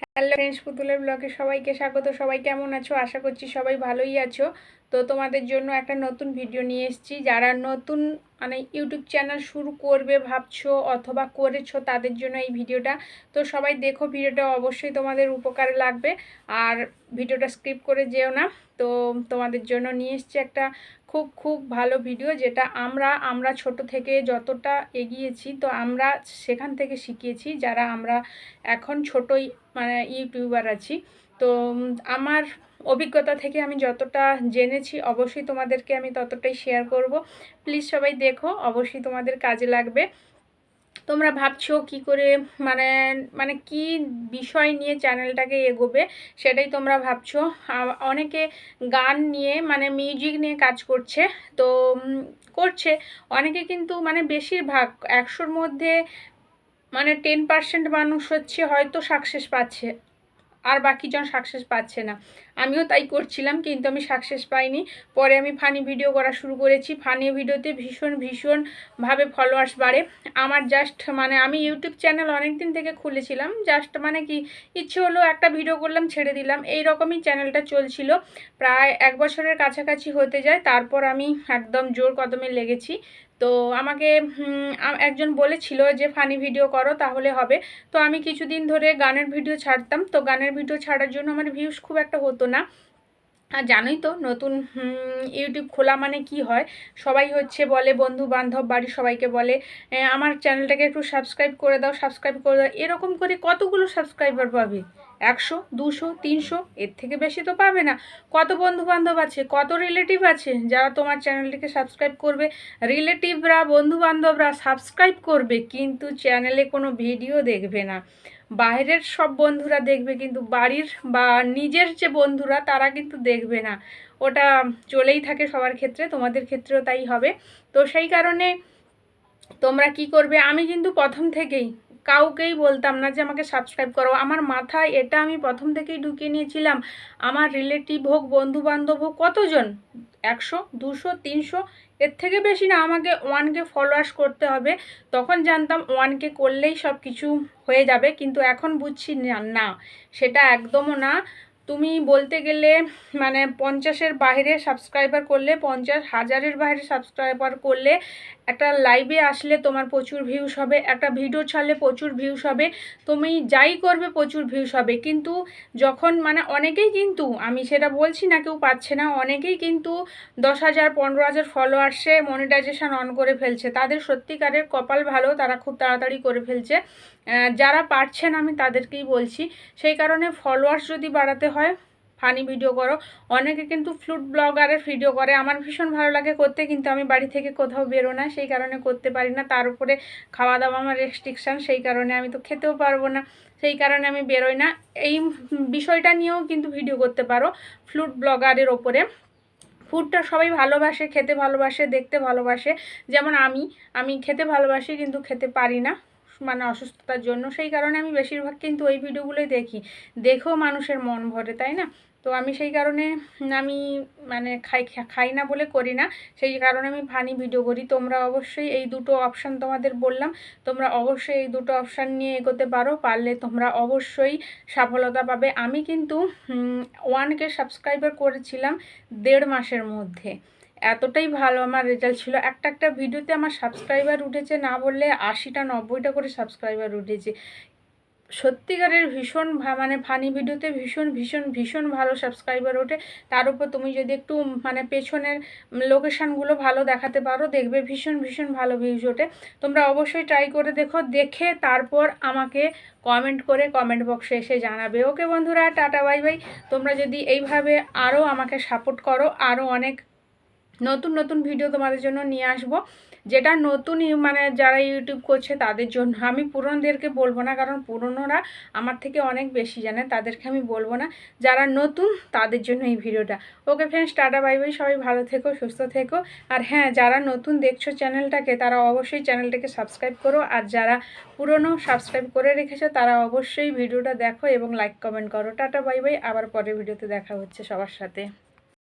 Hello friends, পুতুলের ব্লগে সবাইকে স্বাগত। সবাই কেমন আছো? আশা করছি সবাই ভালোই আছো। তো তোমাদের জন্য একটা নতুন ভিডিও নিয়ে এসেছি। যারা নতুন মানে ইউটিউব চ্যানেল শুরু করবে, ভাবছ অথবা করেছ তাদের জন্য এই ভিডিওটা। তো সবাই দেখো, ভিডিওটা অবশ্যই তোমাদের উপকারে লাগবে। আর ভিডিওটা স্ক্রিপ করে যেও না। তো তোমাদের জন্য নিয়ে এসছি একটা খুব খুব ভালো ভিডিও যেটা আমরা আমরা ছোট থেকে যতটা এগিয়েছি, তো আমরা সেখান থেকে শিখিয়েছি যারা আমরা এখন ছোটই মানে ইউটিউবার আছি। তো আমার অভিজ্ঞতা থেকে আমি যতটা জেনেছি অবশ্যই তোমাদেরকে আমি ততটাই শেয়ার করব। প্লিজ সবাই দেখো, অবশ্যই তোমাদের কাজে লাগবে। তোমরা ভাবছ কি করে মানে মানে কি বিষয় নিয়ে চ্যানেলটাকে এগোবে সেটাই তোমরা ভাবছ। অনেকে গান নিয়ে মানে মিউজিক নিয়ে কাজ করছে, তো করছে। অনেকে কিন্তু মানে বেশিরভাগ একশোর মধ্যে মানে টেন পার্সেন্ট মানুষ হচ্ছে হয়তো সাকসেস পাচ্ছে। আর বাকিজন সাকসেস পাচ্ছে না। আমিও তাই করছিলাম, কিন্তু আমি সাকসেস পাইনি। পরে আমি ফানি ভিডিও করা শুরু করেছি। ফানি ভিডিওতে ভীষণ ভীষণভাবে ফলোয়ার্স বাড়ে। আমার জাস্ট মানে আমি ইউটিউব চ্যানেল অনেক দিন থেকে খুলেছিলাম। জাস্ট মানে কি, ইচ্ছে হলো একটা ভিডিও করলাম, ছেড়ে দিলাম। এই রকমই চ্যানেলটা চলছিল। প্রায় এক বছরের কাছাকাছি হতে যায়। তারপর আমি একদম জোর কদমে লেগেছি। তো আমাকে একজন বলেছিল যে, ফানি ভিডিও করো, তাহলে হবে। তো আমি কিছুদিন ধরে গানের ভিডিও ছাড়তাম। তো গানের ভিডিও ছাড়ার জন্য আমার ভিউজ খুব একটা হতো না। আর জানোই তো, নতুন ইউটিউব খোলা মানে কি হয়? সবাই হচ্ছে বলে বন্ধু বান্ধব বাড়ির সবাইকে বলে আমার চ্যানেলটাকে একটু সাবস্ক্রাইব করে দাও সাবস্ক্রাইব করে দাও। এরকম করে কতগুলো সাবস্ক্রাইবার পাবে? একশো, দুশো, তিনশো, এর থেকে বেশি তো পাবে না। কত বন্ধু বান্ধব আছে, কত রিলেটিভ আছে যারা তোমার চ্যানেলটিকে সাবস্ক্রাইব করবে। রিলেটিভরা বন্ধু বান্ধবরা সাবস্ক্রাইব করবে, কিন্তু চ্যানেলে কোনো ভিডিও দেখবে না। বাইরের সব বন্ধুরা দেখবে, কিন্তু বাড়ির বা নিজের যে বন্ধুরা, তারা কিন্তু দেখবে না। ওটা চলেই থাকে সবার ক্ষেত্রে, তোমাদের ক্ষেত্রেও তাই হবে। তো সেই কারণে তোমরা কি করবে, আমি কিন্তু প্রথম থেকেই কাউকেই বলতাম না যে আমাকে সাবস্ক্রাইব করো। আমার মাথায় এটা আমি প্রথম থেকেই ঢুকিয়ে নিয়েছিলাম। আমার রিলেটিভ হোক বন্ধু বান্ধব হোক, কতজন? একশো, দুশো, তিনশো? এর থেকে বেশি না, আমাকে ওয়ানকে ফলোয়ার্স করতে হবে। তখন জানতাম ওয়ানকে করলেই সব কিছু হয়ে যাবে, কিন্তু এখন বুঝছি না, সেটা একদমও না। তুমি বলতে গেলে মানে পঞ্চাশের বাইরে সাবস্ক্রাইবার করলে, পঞ্চাশ হাজারের বাইরে সাবস্ক্রাইবার করলে একটা লাইভে আসলে তোমার প্রচুর ভিউস হবে, একটা ভিডিও ছাড়লে প্রচুর ভিউস হবে, তুমি যাই করবে প্রচুর ভিউস হবে। কিন্তু যখন মানে অনেকেই কিন্তু, আমি সেটা বলছি না কেউ পাচ্ছে না, অনেকেই কিন্তু দশ হাজার, পনেরো হাজার ফলোয়ার্সে মনিটাইজেশান অন করে ফেলছে। তাদের সত্যিকারের কপাল ভালো, তারা খুব তাড়াতাড়ি করে ফেলছে। যারা পারছেন আমি তাদেরকেই বলছি, সেই কারণে ফলোয়ার্স যদি বাড়াতে হয় ফানি ভিডিও করো। অনেকে কিন্তু ফ্লুট ব্লগারের ভিডিও করে। আমার ভীষণ ভালো লাগে করতে, কিন্তু আমি বাড়ি থেকে কোথাও বেরো না, সেই কারণে করতে পারি না। তার উপরে খাওয়া দাওয়া আমার রেস্ট্রিকশান সেই কারণে আমি তো খেতেও পারব না, সেই কারণে আমি বেরোই না। এই বিষয়টা নিয়েও কিন্তু ভিডিও করতে পারো ফ্লুট ব্লগারের ওপরে। ফুডটা সবাই ভালোবাসে, খেতে ভালোবাসে, দেখতে ভালোবাসে। যেমন আমি আমি খেতে ভালোবাসি, কিন্তু খেতে পারি না। মানে অসুস্থতার জন্য। সেই কারণে আমি বেশিরভাগ কিন্তু ওই ভিডিওগুলোই দেখি। দেখেও মানুষের মন ভরে, তাই না? তো আমি সেই কারণে আমি মানে খাই খাই না বলে করি না। সেই কারণে আমি ফানি ভিডিও করি। তোমরা অবশ্যই এই দুটো অপশান তোমাদের বললাম। তোমরা অবশ্যই এই দুটো অপশান নিয়ে এগোতে পারো। পারলে তোমরা অবশ্যই সফলতা পাবে। আমি কিন্তু ওয়ানকে সাবস্ক্রাইবার করেছিলাম দেড় মাসের মধ্যে। এতটাই ভালো আমার রেজাল্ট ছিল। একটা একটা ভিডিওতে আমার সাবস্ক্রাইবার উঠেছে, না বললে আশিটা, নব্বইটা করে সাবস্ক্রাইবার উঠেছে। সত্যিকারের ভীষণ মানে ফানি ভিডিওতে ভীষণ ভীষণ ভীষণ ভালো সাবস্ক্রাইবার ওঠে। তার উপর তুমি যদি একটু মানে পেছনের লোকেশানগুলো ভালো দেখাতে পারো, দেখবে ভীষণ ভীষণ ভালো ভিউজ ওঠে। তোমরা অবশ্যই ট্রাই করে দেখো, দেখে তারপর আমাকে কমেন্ট করে কমেন্ট বক্সে এসে জানাবে। ওকে বন্ধুরা, টাটা বাই বাই তোমরা যদি এইভাবে আরও আমাকে সাপোর্ট করো আরও অনেক নতুন নতুন ভিডিও তোমাদের জন্য নিয়ে আসব। যেটা নতুন মানে যারা ইউটিউব করছে তাদের জন্য। আমি পুরনোদেরকে বলব না, কারণ পুরনোরা আমার থেকে অনেক বেশি জানে, তাদেরকে আমি বলব না। যারা নতুন, তাদের জন্য এই ভিডিওটা okay friends tata bye bye সবাই ভালো থেকো, সুস্থ থেকো। আর হ্যাঁ যারা নতুন দেখছ চ্যানেলটাকে তারা অবশ্যই চ্যানেলটাকে সাবস্ক্রাইব করো। আর যারা পুরনো সাবস্ক্রাইব করে রেখেছো, তারা অবশ্যই ভিডিওটা দেখো এবং লাইক কমেন্ট করো। টাটা বাই বাই আবার পরের ভিডিওতে দেখা হচ্ছে সবার সাথে।